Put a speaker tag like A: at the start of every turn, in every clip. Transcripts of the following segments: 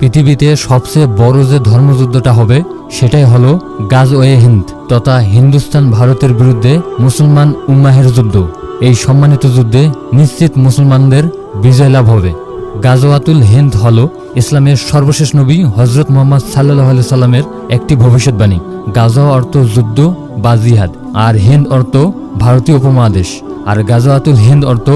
A: পৃথিবীতে সবচেয়ে বড় যে ধর্মযুদ্ধটা হবে, সেটাই হলো গাজওয়ে হিন্দ তথা হিন্দুস্তান ভারতের বিরুদ্ধে মুসলমান উম্মাহের যুদ্ধ। এই সম্মানিত যুদ্ধে নিশ্চিত মুসলমানদের বিজয় লাভ হবে। গাজওয়াতুল হিন্দ হল ইসলামের সর্বশেষ নবী হজরত মোহাম্মদ সাল্লাহ সাল্লামের একটি ভবিষ্যৎবাণী। গাজওয়া অর্থ যুদ্ধ বা জিহাদ, আর হিন্দ অর্থ ভারতীয় উপমহাদেশ। আর গাজওয়াতুল হিন্দ অর্থ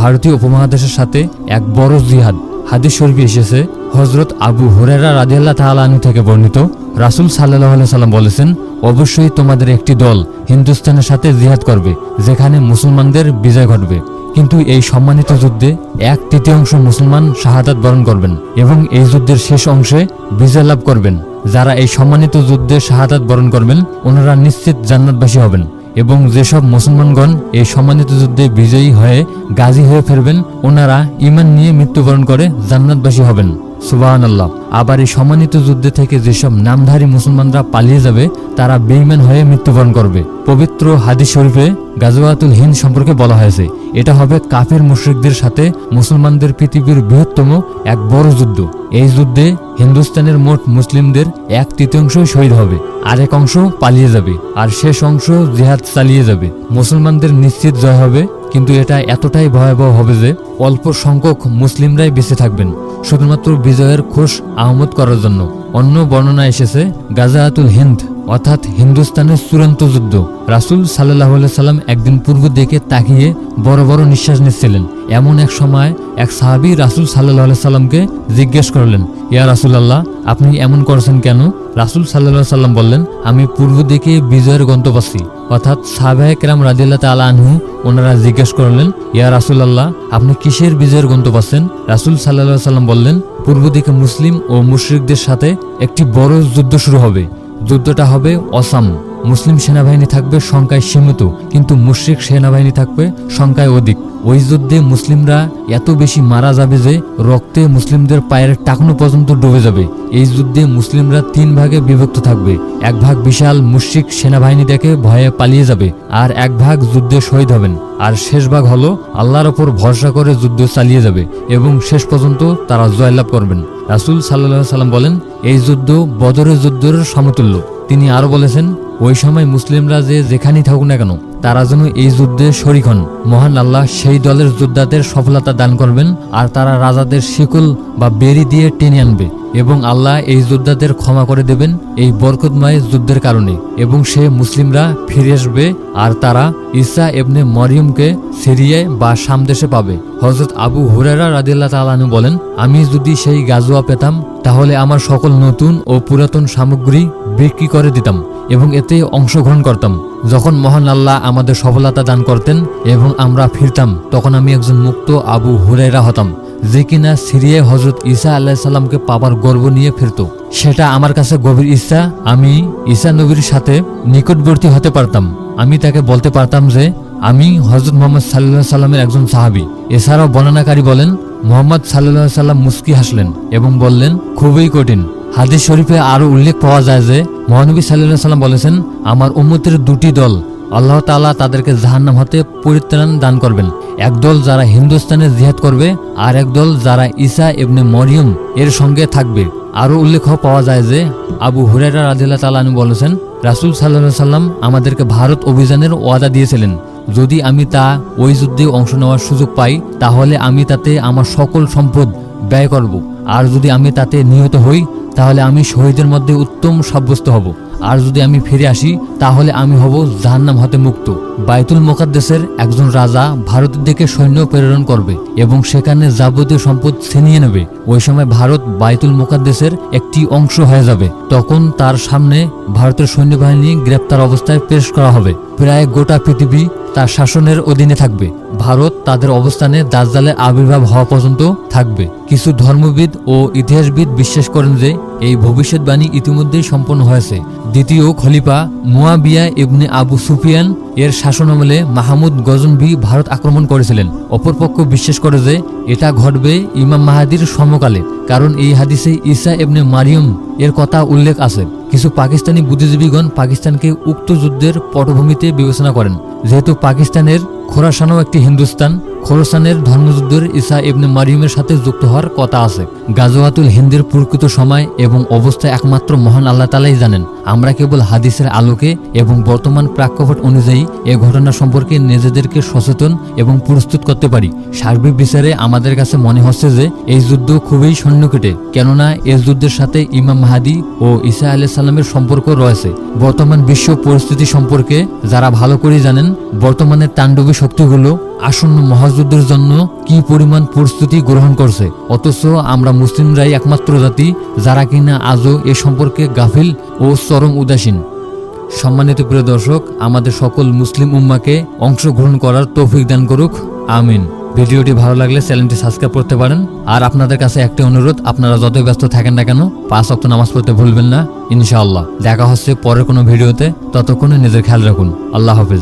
A: ভারতীয় উপমহাদেশের সাথে এক বড় জিহাদ। হাদিস শরীফে এসেছে হজরত আবু হুরেরা রাজিয়াল্লাহ তালানু থেকে বর্ণিত। রাসুল সাল্লাহ সাল্লাম বলেছেন, অবশ্যই তোমাদের একটি দল হিন্দুস্তানের সাথে জিহাদ করবে, যেখানে মুসলমানদের বিজয় ঘটবে। কিন্তু এই সম্মানিত যুদ্ধে এক তৃতীয়াংশ মুসলমান শাহাদাত বরণ করবেন এবং এই যুদ্ধের শেষ অংশে বিজয় লাভ করবেন। যারা এই সম্মানিত যুদ্ধে শাহাদাত বরণ করবেন, ওনারা নিশ্চিত জান্নাতবাসী হবেন। এবং যেসব মুসলমানগণ এই সম্মানিত যুদ্ধে বিজয়ী হয়ে গাজী হয়ে ফিরবেন, ওনারা ইমান নিয়ে মৃত্যুবরণ করে জান্নাতবাসী হবেন। সুবাহান আল্লাহ আবার এই সম্মানিত যুদ্ধে থেকে যেসব নামধারী মুসলমানরা পালিয়ে যাবে, তারা বেইমান হয়ে মৃত্যুবরণ করবে। পবিত্র হাদিস শরীফে গাজওয়াতুল হিন্দ সম্পর্কে বলা হয়েছে, এটা হবে কাফের মুশ্রিকদের সাথে মুসলমানদের পৃথিবীর বৃহত্তম এক বড় যুদ্ধ। এই যুদ্ধে হিন্দুস্তানের মোট মুসলিমদের এক তৃতীয়াংশ শহীদ হবে আরেক অংশ পালিয়ে যাবে, আর শেষ অংশ জিহাদ চালিয়ে যাবে। মুসলমানদের নিশ্চিত জয় হবে কিন্তু এটা এতটাই ভয়াবহ হবে যে অল্প সংখ্যক মুসলিমরাই বেঁচে থাকবেন, শুধুমাত্র বিজয়ের খোশ আহমদ করার জন্য। অন্য বর্ণনা এসেছে গাজায়াতুল হিন্দ, অর্থাৎ হিন্দুস্তানের চূড়ান্ত যুদ্ধ। রাসুল সাল্লাহ সাল্লাম একদিন পূর্ব দিকে তাকিয়ে বড় বড় নিঃশ্বাস নিচ্ছিলেন। এমন এক সময় এক সাহাবি রাসুল সাল্লাহ সাল্লামকে জিজ্ঞেস করলেন, ইয়া রাসুল আল্লাহ আপনি এমন করছেন কেন? রাসুল সাল্লাহ সাল্লাম বললেন, আমি পূর্ব দিকে বিজয়ের গন্তব্য পাচ্ছি অর্থাৎ সাবেহ কেরাম রাজিল্লা তালা আনহু ওনারা জিজ্ঞেস করলেন, ইয়া রাসুল আল্লাহ আপনি কিসের বিজয়ের গন্তব্য পাচ্ছেন? রাসুল সাল্লা সাল্লাম বললেন, পূর্ব দিকে মুসলিম ও মুশরিকদের সাথে একটি বড় যুদ্ধ শুরু হবে। যুদ্ধটা হবে অসাম। মুসলিম সেনাবাহিনী থাকবে সংখ্যায় সীমিত, কিন্তু মুশরিক সেনাবাহিনী থাকবে সংখ্যায় অধিক। ওই যুদ্ধে মুসলিমরা এত বেশি মারা যাবে যে রক্তে মুসলিমদের পায়ের টাকনো পর্যন্ত ডুবে যাবে। এই যুদ্ধে মুসলিমরা তিন ভাগে বিভক্ত থাকবে। এক ভাগ বিশাল মুশরিক সেনাবাহিনী দেখে ভয়ে পালিয়ে যাবে আর এক ভাগ যুদ্ধে শহীদ হবেন। আর শেষ ভাগ হলো আল্লাহর ওপর ভরসা করে যুদ্ধ চালিয়ে যাবে এবং শেষ পর্যন্ত তারা জয়লাভ করবেন। রাসুল সাল্লাহ সাল্লাম বলেন, এই যুদ্ধ বদরের যুদ্ধের সমতুল্য। তিনি আরও বলেছেন, ওই সময় মুসলিমরা যে যেখানেই থাকুক না কেন তারা যেন এই যুদ্ধে শরিক হন। মহান আল্লাহ সেই দলের যোদ্ধাদের সফলতা দান করবেন, আর তারা রাজাদের শিকল বা বেরি দিয়ে টেনে আনবে, এবং আল্লাহ এই যোদ্ধাদের ক্ষমা করে দেবেন এই বরকতময় যুদ্ধের কারণে। এবং সে মুসলিমরা ফিরে আসবে, আর তারা ঈসা এবনে মরিয়মকে সিরিয়ায় বা সামদেশে পাবে। হজরত আবু হুরেরা রাদিল্লা তালানু বলেন, আমি যদি সেই গাজুয়া পেতাম, তাহলে আমার সকল নতুন ও পুরাতন সামগ্রী বিক্রি করে দিতাম। এবং এতে অংশগ্রহণ করতাম যখন মহান আল্লাহ আমাদের সফলতা দান করতেন এবং আমরা ফিরতাম, তখন আমি একজন মুক্ত আবু হুরেরা হতাম, যে কিনা সিরিয়ায় হজরত ঈসা আল্লাহ সাল্লামকে পাবার গর্ব নিয়ে ফিরত। সেটা আমার কাছে গভীর ইচ্ছা, আমি ঈসা নবীর সাথে নিকটবর্তী হতে পারতাম। আমি তাকে বলতে পারতাম যে, আমি হজরত মোহাম্মদ সাল্লাহ সাল্লামের একজন সাহাবি। এছাড়াও বর্ণনাকারী বলেন, মোহাম্মদ সাল্লাহ সাল্লাম মুস্কি হাসলেন এবং বললেন, খুবই কঠিন। হাদিস শরীফে আরও উল্লেখ পাওয়া যায় যে, মহানবী সাল্লাহ সাল্লাম বলেছেন, আমার উম্মতের দুটি দল, আল্লাহ তাআলা তাদেরকে জাহান্নাম হতে পরিত্রাণ দান করবেন। একদল যারা হিন্দুস্তানে জিহাদ করবে, আর একদল যারা ঈসা এবনে মরিয়ম এর সঙ্গে থাকবে। আরও উল্লেখ পাওয়া যায় যে, আবু হুরাইরা রাজিল্লা তালানু বলেছেন, রাসুল সাল্লাহ সাল্লাম আমাদেরকে ভারত অভিযানের ওয়াদা দিয়েছিলেন। যদি আমি তা ওই যুদ্ধে অংশ নেওয়ার সুযোগ পাই, তাহলে আমি তাতে আমার সকল সম্পদ ব্যয় করব। আর যদি আমি তাতে নিহত হই, তাহলে আমি শহীদের মধ্যে উত্তম সাব্যস্ত হব। আর যদি আমি ফিরে আসি, তাহলে আমি হব জাহান্নাম হতে মুক্ত। বাইতুল মোকাদ্দেসের একজন রাজা ভারতের দিকে সৈন্য প্রেরণ করবে এবং সেখানে যাবতীয় সম্পদ ছিনিয়ে নেবে। ওই সময় ভারত বাইতুল মোকাদ্দেসের একটি অংশ হয়ে যাবে। তখন তার সামনে ভারতের সৈন্যবাহিনী গ্রেপ্তার অবস্থায় পেশ করা হবে। প্রায় গোটা পৃথিবী তার শাসনের অধীনে থাকবে। ভারত তাদের অবস্থানে দাজ্জালের আবির্ভাব হওয়া পর্যন্ত থাকবে। কিছু ধর্মবিদ ও ইতিহাসবিদ বিশ্বাস করেন যে, এই ভবিষ্যৎবাণী ইতিমধ্যেই সম্পন্ন হয়েছে। দ্বিতীয় খলিফা মুয়াবিয়া ইবনে আবু সুফিয়ান এর শাসনামলে মাহমুদ গজনভি ভারত আক্রমণ করেছিলেন। অপরপক্ষ বিশ্বাস করে যে, এটা ঘটবে ইমাম মাহাদির সমকালে, কারণ এই হাদিসে ঈসা এবনে মারিয়ম এর কথা উল্লেখ আছে। কিছু পাকিস্তানি বুদ্ধিজীবীগণ পাকিস্তানকে উক্ত যুদ্ধের পটভূমিতে বিবেচনা করেন। যেহেতু পাকিস্তানের খোরাসানও একটি হিন্দুস্তান খোরসানের ধর্মযুদ্ধের ঈসা ইবনে মারিয়মের সাথে যুক্ত হওয়ার কথা আছে। গাজওয়াতুল হিন্দের প্রকৃত সময় এবং অবস্থা একমাত্র মহান আল্লাহ তালাই জানেন। আমরা কেবল হাদিসের আলোকে এবং বর্তমান প্রেক্ষাপট অনুযায়ী এ ঘটনা সম্পর্কে নিজেদেরকে সচেতন এবং প্রস্তুত করতে পারি। সার্বিক বিচারে আমাদের কাছে মনে হচ্ছে যে এই যুদ্ধ খুবই সৈন্যকেটে কেননা এই যুদ্ধের সাথে ইমাম মাহাদি ও ঈসা আলাহ সাল্লামের সম্পর্ক রয়েছে। বর্তমান বিশ্ব পরিস্থিতি সম্পর্কে যারা ভালো করে জানেন, বর্তমানে তাণ্ডবী শক্তিগুলো আসন্ন মহাযুদ্ধের জন্য কি পরিমাণ প্রস্তুতি গ্রহণ করছে? অথচ আমরা মুসলিমরাই একমাত্র জাতি যারা কিনা আজও এ সম্পর্কে গাফিল ও চরম উদাসীন। সম্মানিত প্রিয় দর্শক, আমাদের সকল মুসলিম উম্মাকে অংশগ্রহণ করার তৌফিক দান করুক। আমিন। ভিডিওটি ভালো লাগলে চ্যানেলটি সাবস্ক্রাইব করতে পারেন। আর আপনাদের কাছে একটি অনুরোধ, আপনারা যতই ব্যস্ত থাকেন না কেন, পাঁচ অক্ট নামাজ পড়তে ভুলবেন না, ইনশাআল্লাহ। দেখা হচ্ছে পরের কোনো ভিডিওতে, ততক্ষণে নিজের খেয়াল রাখুন। আল্লাহ হাফিজ।